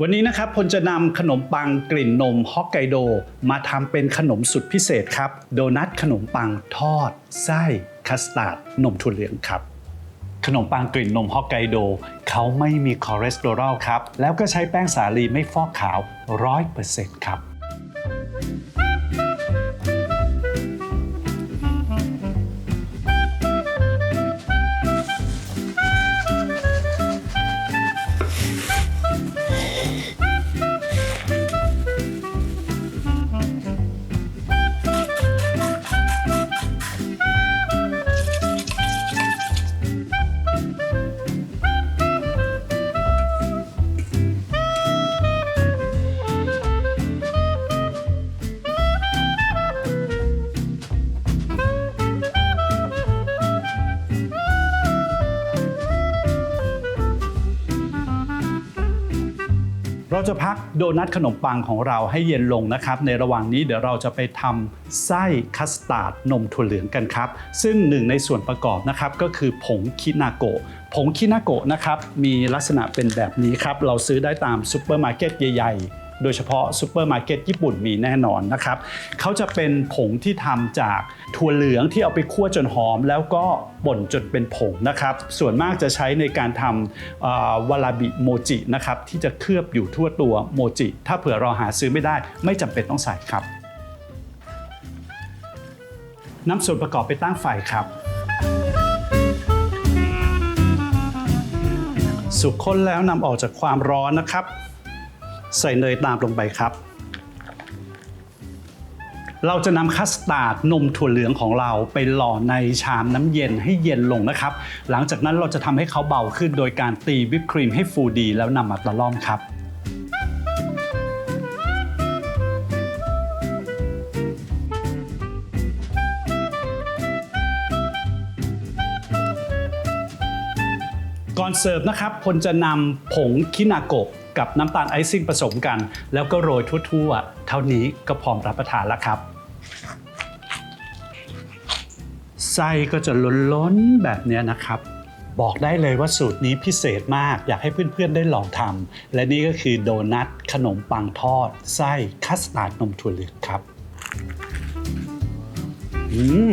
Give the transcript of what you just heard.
วันนี้นะครับพลจะนำขนมปังกลิ่นนมฮอกไกโด มาทำเป็นขนมสุดพิเศษครับ โดนัทขนมปังทอด ไส้คัสตาร์ดนมถั่วเหลืองครับ ขนมปังกลิ่นนมฮอกไกโด เขาไม่มีคอเลสเตอรอลครับ แล้วก็ใช้แป้งสาลีไม่ฟอกขาว 100%ครับ เราจะพักโดนัทขนมปังของเราให้เย็นลงนะครับ ในระหว่างนี้เดี๋ยวเราจะไปทำไส้คัสตาร์ดนมถั่วเหลืองกันครับ ซึ่งหนึ่งในส่วนประกอบนะครับก็คือผงคินาโกะผงคินาโกะนะครับมีลักษณะเป็นแบบนี้ครับ เราซื้อได้ตามซูเปอร์มาร์เก็ตใหญ่ๆ โดยเฉพาะซูเปอร์มาร์เก็ตญี่ปุ่นมีแน่นอนนะครับเขาจะเป็นผงที่ทำจากถั่วเหลืองที่เอาไปคั่วจนหอม แล้วก็ป่นจนเป็นผงนะครับ ส่วนมากจะใช้ในการทำวาลาบิโมจินะครับที่จะเคลือบอยู่ทั่วตัวโมจิ ถ้าเผื่อเราหาซื้อไม่ได้ ไม่จำเป็นต้องใส่ครับนำส่วนประกอบไปตั้งไฟครับสุกข้นแล้วนำออกจากความร้อนนะครับ ใส่เนยตามลงไปครับ เราจะนำคัสตาร์ดนมถั่วเหลืองของเราไปหล่อในชามน้ำเย็นให้เย็นลงนะครับ หลังจากนั้นเราจะทำให้เขาเบาขึ้นโดยการตีวิปครีมให้ฟูดีแล้วนำมาตะล่อมครับก่อนเสิร์ฟนะครับพลจะนำผงคินาโกะ กับน้ำตาลไอซิ่งผสมกัน แล้วก็โรยทั่วๆ เท่านี้ก็พร้อมรับประทานแล้วครับ ไส้ก็จะล้นๆแบบเนี้ยนะครับ บอกได้เลยว่าสูตรนี้พิเศษมากอยากให้เพื่อนๆได้ลองทำและนี่ก็คือโดนัทขนมปังทอด ไส้คัสตาร์ดนมถั่วเหลืองครับอืม